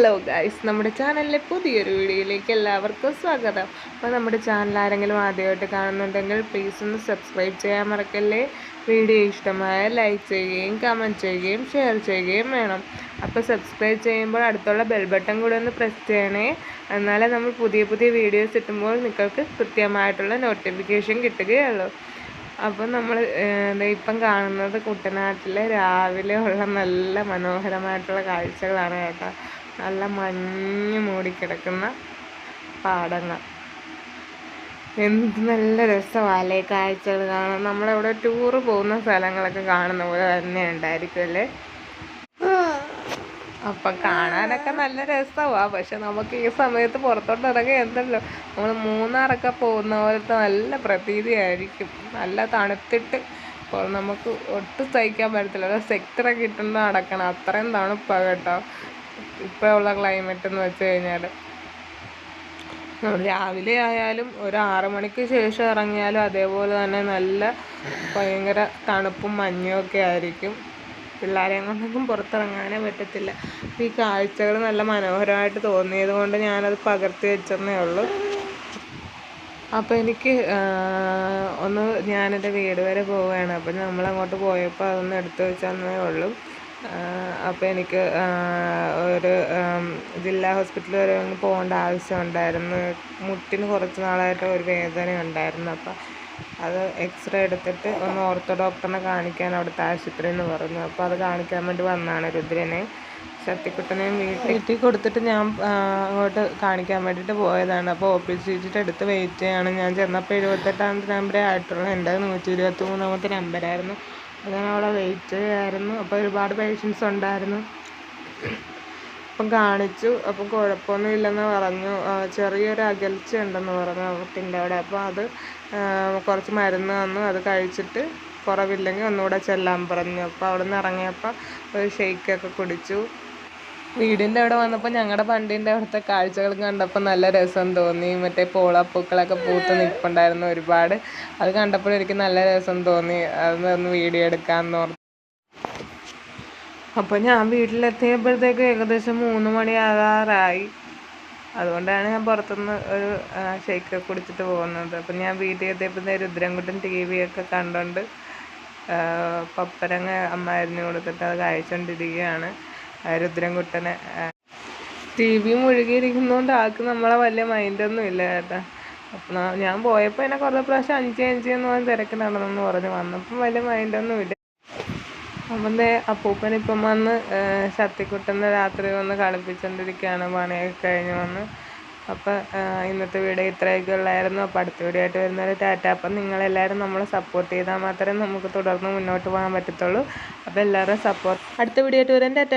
Hello guys നമ്മുടെ ചാനലിലെ പുതിയൊരു വീഡിയോയിലേക്ക് എല്ലാവർക്കും സ്വാഗതം. അപ്പോൾ നമ്മുടെ ചാനൽ ആരെങ്കിലും ആദ്യമായിട്ട് കാണുന്നുണ്ടെങ്കിൽ പ്ലീസ് ഒന്ന് സബ്സ്ക്രൈബ് ചെയ്യാൻ മറക്കല്ലേ? വീഡിയോ ഇഷ്ടമായ ലൈക്ക് ചെയ്യുകയും കമന്റ് ചെയ്യുകയും ഷെയർ ചെയ്യുകയും വേണം. അപ്പോൾ സബ്സ്ക്രൈബ് ചെയ്യുമ്പോൾ അടുത്തുള്ള ബെൽ ബട്ടൺ കൂടെ ഒന്ന് പ്രസ് ചെയ്യണേ. എന്നാലേ നമ്മൾ പുതിയ പുതിയ വീഡിയോസ് കിട്ടുമ്പോൾ നിങ്ങൾക്ക് കൃത്യമായിട്ടുള്ള നോട്ടിഫിക്കേഷൻ കിട്ടുകയുള്ളൂ. അപ്പോൾ നമ്മൾ ഇപ്പം കാണുന്നത് കുട്ടനാട്ടിലെ രാവിലെ ഉള്ള നല്ല മനോഹരമായിട്ടുള്ള കാഴ്ചകളാണ് കേട്ടോ. നല്ല മഞ്ഞ് മൂടിക്കിടക്കുന്ന പാടങ്ങൾ. എന്ത് നല്ല രസമല്ലേ കാഴ്ചകൾ കാണാൻ? നമ്മളെവിടെ ടൂറ് പോകുന്ന സ്ഥലങ്ങളൊക്കെ കാണുന്ന പോലെ തന്നെ ഉണ്ടായിരിക്കും അല്ലേ? അപ്പം കാണാനൊക്കെ നല്ല രസമാണ് പക്ഷെ നമുക്ക് ഈ സമയത്ത് പുറത്തോട്ട് ഇറങ്ങി എന്തല്ലോ നമ്മൾ മൂന്നാറൊക്കെ പോകുന്ന പോലത്തെ നല്ല പ്രതീതിയായിരിക്കും. നല്ല തണുത്തിട്ട് നമുക്ക് ഒട്ടും സഹിക്കാൻ പറ്റത്തില്ല. ഒരു സെക്ടറൊക്കെ ഇട്ടുകൊണ്ട് നടക്കണം. അത്രയും തണുപ്പാണ് കേട്ടോ. ഇപ്പോൾ ഉള്ള ക്ലൈമറ്റ് എന്ന് വെച്ച് കഴിഞ്ഞാൽ രാവിലെ ആയാലും ഒരു ആറ് മണിക്ക് ശേഷം ഇറങ്ങിയാലും അതേപോലെ തന്നെ നല്ല ഭയങ്കര തണുപ്പും മഞ്ഞും ഒക്കെ ആയിരിക്കും. പിള്ളേരെയും കൊണ്ടൊന്നും പുറത്തിറങ്ങാനേ പറ്റത്തില്ല. ഈ കാഴ്ചകൾ നല്ല മനോഹരമായിട്ട് തോന്നിയത് കൊണ്ട് ഞാനത് പകർത്തി വെച്ചെന്നേ ഉള്ളൂ. അപ്പോൾ എനിക്ക് ഒന്ന് ഞാനെന്റെ വീട് വരെ പോവുകയാണ്. അപ്പം നമ്മളങ്ങോട്ട് പോയപ്പോൾ അതൊന്ന് എടുത്തു വെച്ചെന്നേ ഉള്ളൂ. അപ്പോൾ എനിക്ക് ഒരു ജില്ലാ ഹോസ്പിറ്റൽ വരെ ഒന്ന് പോകേണ്ട ആവശ്യമുണ്ടായിരുന്നു മുട്ടിന് കുറച്ച് നാളായിട്ട് ഒരു വേദന ഉണ്ടായിരുന്നു. അപ്പം അത് എക്സ്റേ എടുത്തിട്ട് ഒന്ന് ഓർത്തോ ഡോക്ടറിനെ കാണിക്കാൻ അവിടുത്തെ ആശുപത്രിയിൽ എന്ന് പറഞ്ഞു. അപ്പോൾ അത് കാണിക്കാൻ വേണ്ടി വന്നാണ് രുദ്രനെ. ശക്തിക്കുട്ടനെയും വീട്ടിൽ കൊടുത്തിട്ട് ഞാൻ അങ്ങോട്ട് കാണിക്കാൻ വേണ്ടിയിട്ട് പോയതാണ്. അപ്പോൾ ഒ പി സീറ്റിട്ട് എടുത്ത് വെയിറ്റ് ചെയ്യാണ്. ഞാൻ ചെന്നപ്പോൾ എഴുപത്തെട്ടാമത്തെ നമ്പറേ ആയിട്ടുള്ളൂ എന്റെ നൂറ്റി ഇരുപത്തി മൂന്നാമത്തെ നമ്പരായിരുന്നു അങ്ങനെ അവളെ വെയിറ്റ് ചെയ്യായിരുന്നു. അപ്പോൾ ഒരുപാട് പേഷ്യൻസ് ഉണ്ടായിരുന്നു. അപ്പം കാണിച്ചു. അപ്പം കുഴപ്പമൊന്നും ഇല്ലെന്ന് പറഞ്ഞു. ചെറിയൊരു അകൽച്ച ഉണ്ടെന്ന് പറഞ്ഞു മുട്ടിന്റെ അവിടെ. അപ്പോൾ അത് കുറച്ച് മരുന്ന് തന്നു. അത് കഴിച്ചിട്ട് കുറവില്ലെങ്കിൽ ഒന്നുകൂടെ ചെല്ലാൻ പറഞ്ഞു. അപ്പോൾ അവിടെ നിന്ന് ഇറങ്ങിയപ്പോൾ ഒരു ഷെയ്ക്കൊക്കെ കുടിച്ചു. വീടിന്റെ അവിടെ വന്നപ്പോൾ ഞങ്ങളുടെ വണ്ടീന്റെ അവിടുത്തെ കാഴ്ചകൾ കണ്ടപ്പോൾ നല്ല രസം തോന്നി. മറ്റേ പോളപ്പൂക്കളൊക്കെ പൂത്ത് നിൽപ്പുണ്ടായിരുന്നു ഒരുപാട്. അത് കണ്ടപ്പോൾ എനിക്ക് നല്ല രസം തോന്നി. അതൊന്ന് വീഡിയോ എടുക്കാമെന്ന് ഓർത്തു അപ്പോൾ ഞാൻ വീട്ടിലെത്തിയപ്പോഴത്തേക്ക് ഏകദേശം മൂന്ന് മണിയാകാറായി. അതുകൊണ്ടാണ് ഞാൻ പുറത്തുനിന്ന് ഒരു ഷേക്ക് കുടിച്ചിട്ട് പോകുന്നത്. അപ്പം ഞാൻ വീട്ടിൽ എത്തിയപ്പോഴത്തേക്ക് രുദ്രൻകുട്ടൻ ടി ഒക്കെ കണ്ടുകൊണ്ട് പപ്പരങ്ങ അമ്മായിരുന്നു കൊടുത്തിട്ട് അത് കഴിച്ചുകൊണ്ടിരിക്കുകയാണ് രുദ്രൻകുട്ടനെ ടി വി മുഴുകിയിരിക്കുന്നതുകൊണ്ട് ആൾക്ക് നമ്മളെ വലിയ മൈൻഡൊന്നും ഇല്ല കേട്ടോ അപ്പം ഞാൻ പോയപ്പോൾ എന്നെ കുറേ പ്രാവശ്യം അഞ്ച് അഞ്ച് എന്ന് പറഞ്ഞ് തിരക്ക് നടന്നെന്ന് പറഞ്ഞു വന്നപ്പം വലിയ മൈൻഡൊന്നും ഇല്ല. അപ്പം അപ്പൂപ്പൻ ഇപ്പം വന്ന് ശക്തിക്കുട്ടനെ രാത്രി വന്ന് കളിപ്പിച്ചുകൊണ്ടിരിക്കുകയാണ് പണിയൊക്കെ കഴിഞ്ഞ് വന്ന്. അപ്പം ഇന്നത്തെ വീഡിയോ ഇത്രയൊക്കെ ഉള്ളായിരുന്നു. അപ്പോൾ അടുത്ത വീഡിയോ ആയിട്ട് വരുന്നൊരു ടാറ്റ. അപ്പം നിങ്ങളെല്ലാവരും നമ്മളെ സപ്പോർട്ട് ചെയ്താൽ മാത്രമേ നമുക്ക് തുടർന്ന് മുന്നോട്ട് പോകാൻ പറ്റത്തുള്ളൂ. അപ്പോൾ എല്ലാവരും സപ്പോർട്ട് അടുത്ത വീഡിയോ ആയിട്ട് വരാൻ ടാറ്റ.